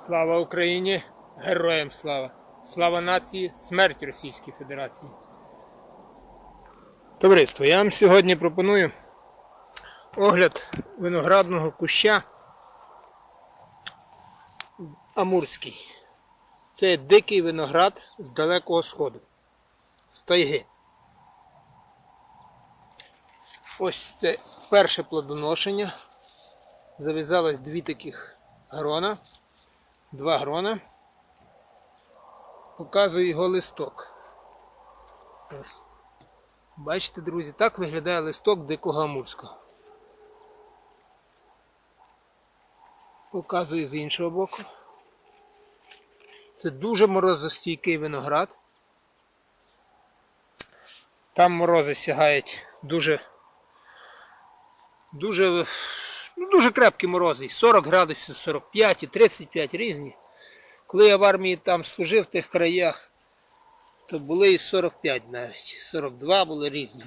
Слава Україні! Героям слава! Слава нації! Смерть Російській Федерації! Товариство, я вам сьогодні пропоную огляд виноградного куща Амурський. Це дикий виноград з Далекого Сходу, з тайги. Ось це перше плодоношення. Зав'язалось дві таких грона. Два грона. Показую його листок. Ось. Бачите, друзі, так виглядає листок дикого амурського. Показую з іншого боку. Це дуже морозостійкий виноград. Там морози сягають дуже дуже, ну, дуже крепкі морози. 40 градусів, 45 і 35 різні. Коли я в армії там служив в тих краях, то були і 45 навіть. 42 були різні.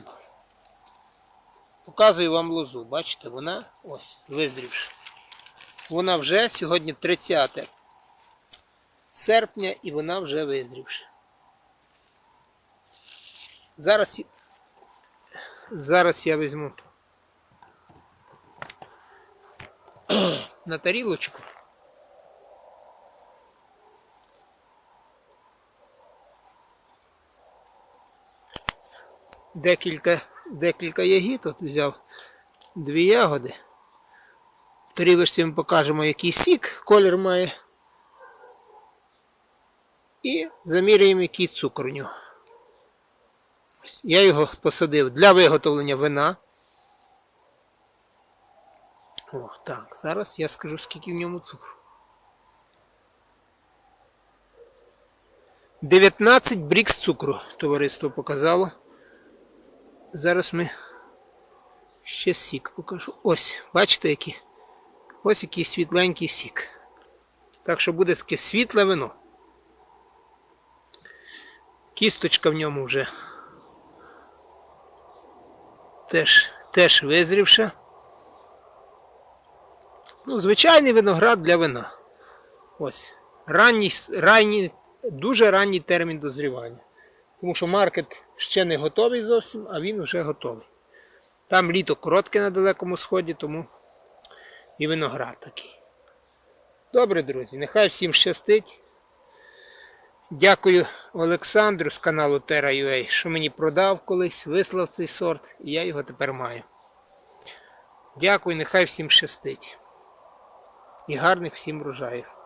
Показую вам лозу. Бачите, вона ось, визрівши. Вона вже сьогодні 30 серпня і вона вже визрівши. Зараз, зараз я візьму на тарілочку. Декілька, декілька ягід от взяв дві ягоди. В тарілочці ми покажемо, який сік колір має. І заміряємо, який цукор у нього. Я його посадив для виготовлення вина. О, так, зараз я скажу, скільки в ньому цукру. 19 брікс цукру товариство показало. Зараз ми ще сік покажу. Ось, бачите, який? Ось який світленький сік. Так що буде таке світле вино. Кісточка в ньому вже теж, теж визрівша. Ну, звичайний виноград для вина. Ось. Ранній, ранній, дуже ранній термін дозрівання. Тому що маркет ще не готовий зовсім, а він вже готовий. Там літо коротке на Далекому Сході, тому і виноград такий. Добре, друзі, нехай всім щастить. Дякую Олександру з каналу Terra.ua, що мені продав колись, вислав цей сорт, і я його тепер маю. Дякую, нехай всім щастить. І гарних всім врожаїв.